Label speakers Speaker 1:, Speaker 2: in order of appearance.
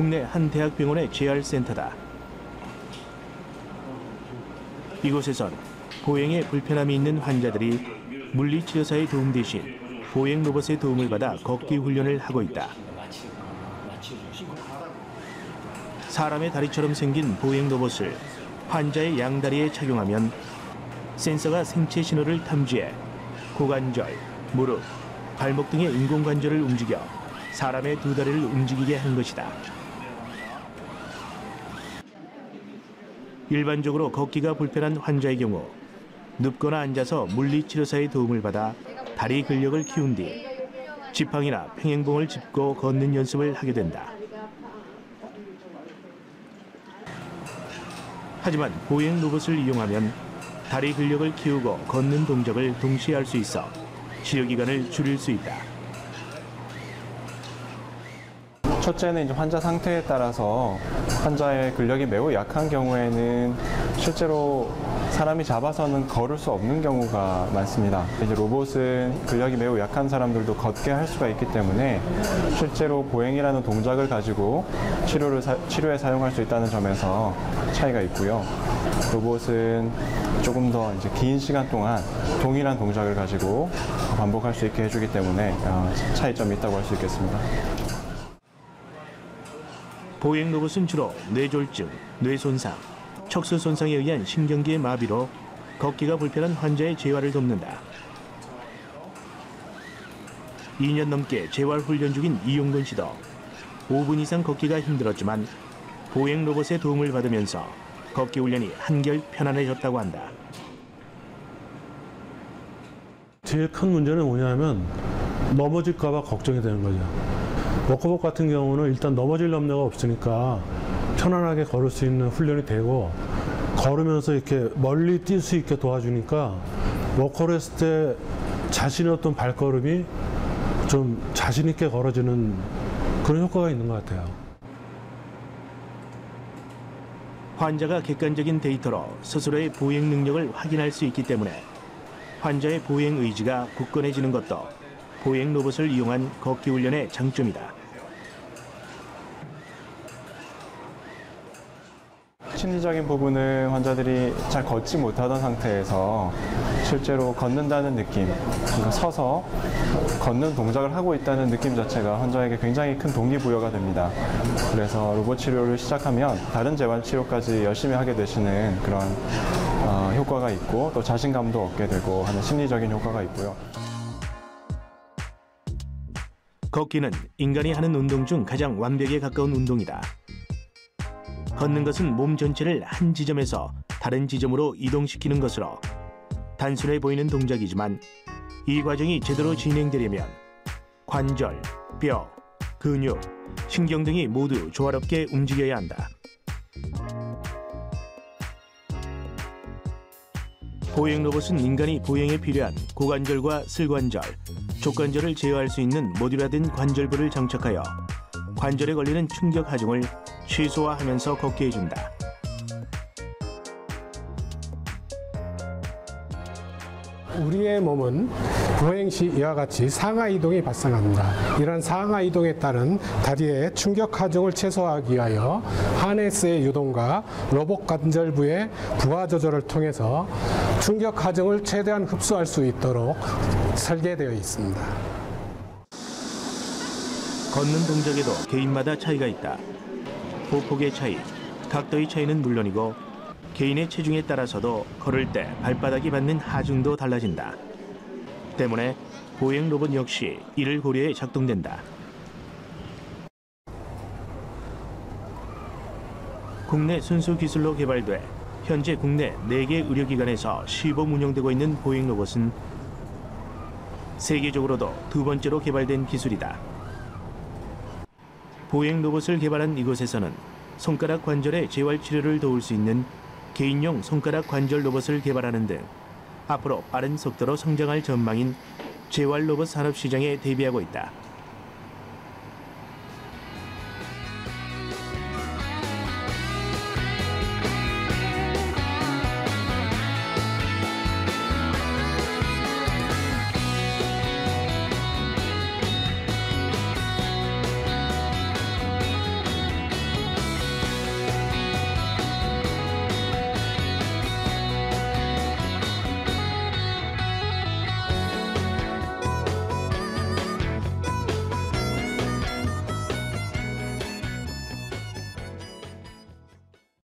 Speaker 1: 국내 한 대학병원의 재활센터다. 이곳에선 보행에 불편함이 있는 환자들이 물리치료사의 도움 대신 보행 로봇의 도움을 받아 걷기 훈련을 하고 있다. 사람의 다리처럼 생긴 보행 로봇을 환자의 양다리에 착용하면 센서가 생체 신호를 탐지해 고관절, 무릎, 발목 등의 인공관절을 움직여 사람의 두 다리를 움직이게 한 것이다. 일반적으로 걷기가 불편한 환자의 경우 눕거나 앉아서 물리치료사의 도움을 받아 다리 근력을 키운 뒤 지팡이나 평행봉을 짚고 걷는 연습을 하게 된다. 하지만 보행 로봇을 이용하면 다리 근력을 키우고 걷는 동작을 동시에 할 수 있어 치료 기간을 줄일 수 있다.
Speaker 2: 첫째는 이제 환자 상태에 따라서 환자의 근력이 매우 약한 경우에는 실제로 사람이 잡아서는 걸을 수 없는 경우가 많습니다. 이제 로봇은 근력이 매우 약한 사람들도 걷게 할 수가 있기 때문에 실제로 보행이라는 동작을 가지고 치료를 사- 치료에 사용할 수 있다는 점에서 차이가 있고요. 로봇은 조금 더 이제 긴 시간 동안 동일한 동작을 가지고 반복할 수 있게 해주기 때문에 어, 차이점이 있다고 할 수 있겠습니다.
Speaker 1: 보행 로봇은 주로 뇌졸중, 뇌손상, 척수 손상에 의한 신경계의 마비로 걷기가 불편한 환자의 재활을 돕는다. 2년 넘게 재활 훈련 중인 이용근 씨도 5분 이상 걷기가 힘들었지만 보행 로봇의 도움을 받으면서 걷기 훈련이 한결 편안해졌다고 한다.
Speaker 3: 제일 큰 문제는 뭐냐면 넘어질까 봐 걱정이 되는 거죠. 워커복 같은 경우는 일단 넘어질 염려가 없으니까 편안하게 걸을 수 있는 훈련이 되고 걸으면서 이렇게 멀리 뛸 수 있게 도와주니까 워커를 했을 때 자신의 어떤 발걸음이 좀 자신 있게 걸어지는 그런 효과가 있는 것 같아요.
Speaker 1: 환자가 객관적인 데이터로 스스로의 보행 능력을 확인할 수 있기 때문에 환자의 보행 의지가 굳건해지는 것도 보행 로봇을 이용한 걷기 훈련의 장점이다.
Speaker 2: 심리적인 부분은 환자들이 잘 걷지 못하던 상태에서 실제로 걷는다는 느낌, 그러니까 서서 걷는 동작을 하고 있다는 느낌 자체가 환자에게 굉장히 큰 동기부여가 됩니다. 그래서 로봇 치료를 시작하면 다른 재활 치료까지 열심히 하게 되시는 그런 어, 효과가 있고 또 자신감도 얻게 되고 하는 심리적인 효과가 있고요.
Speaker 1: 걷기는 인간이 하는 운동 중 가장 완벽에 가까운 운동이다. 걷는 것은 몸 전체를 한 지점에서 다른 지점으로 이동시키는 것으로 단순해 보이는 동작이지만 이 과정이 제대로 진행되려면 관절, 뼈, 근육, 신경 등이 모두 조화롭게 움직여야 한다. 보행 로봇은 인간이 보행에 필요한 고관절과 슬관절, 족관절을 제어할 수 있는 모듈화된 관절부를 장착하여 관절에 걸리는 충격 하중을 최소화하면서 걷게 해준다.
Speaker 4: 우리의 몸은 보행 시 이와 같이 상하 이동이 발생합니다. 이런 상하 이동에 따른 다리의 충격 하중을 최소화하기 위하여 하네스의 유동과 로봇 관절부의 부하 조절을 통해서 충격 하중을 최대한 흡수할 수 있도록 설계되어 있습니다.
Speaker 1: 걷는 동작에도 개인마다 차이가 있다. 보폭의 차이, 각도의 차이는 물론이고 개인의 체중에 따라서도 걸을 때 발바닥이 받는 하중도 달라진다. 때문에 보행 로봇 역시 이를 고려해 작동된다. 국내 순수 기술로 개발돼 현재 국내 4개 의료기관에서 시범 운영되고 있는 보행 로봇은 세계적으로도 두 번째로 개발된 기술이다. 보행 로봇을 개발한 이곳에서는 손가락 관절의 재활 치료를 도울 수 있는 개인용 손가락 관절 로봇을 개발하는 등 앞으로 빠른 속도로 성장할 전망인 재활 로봇 산업 시장에 대비하고 있다.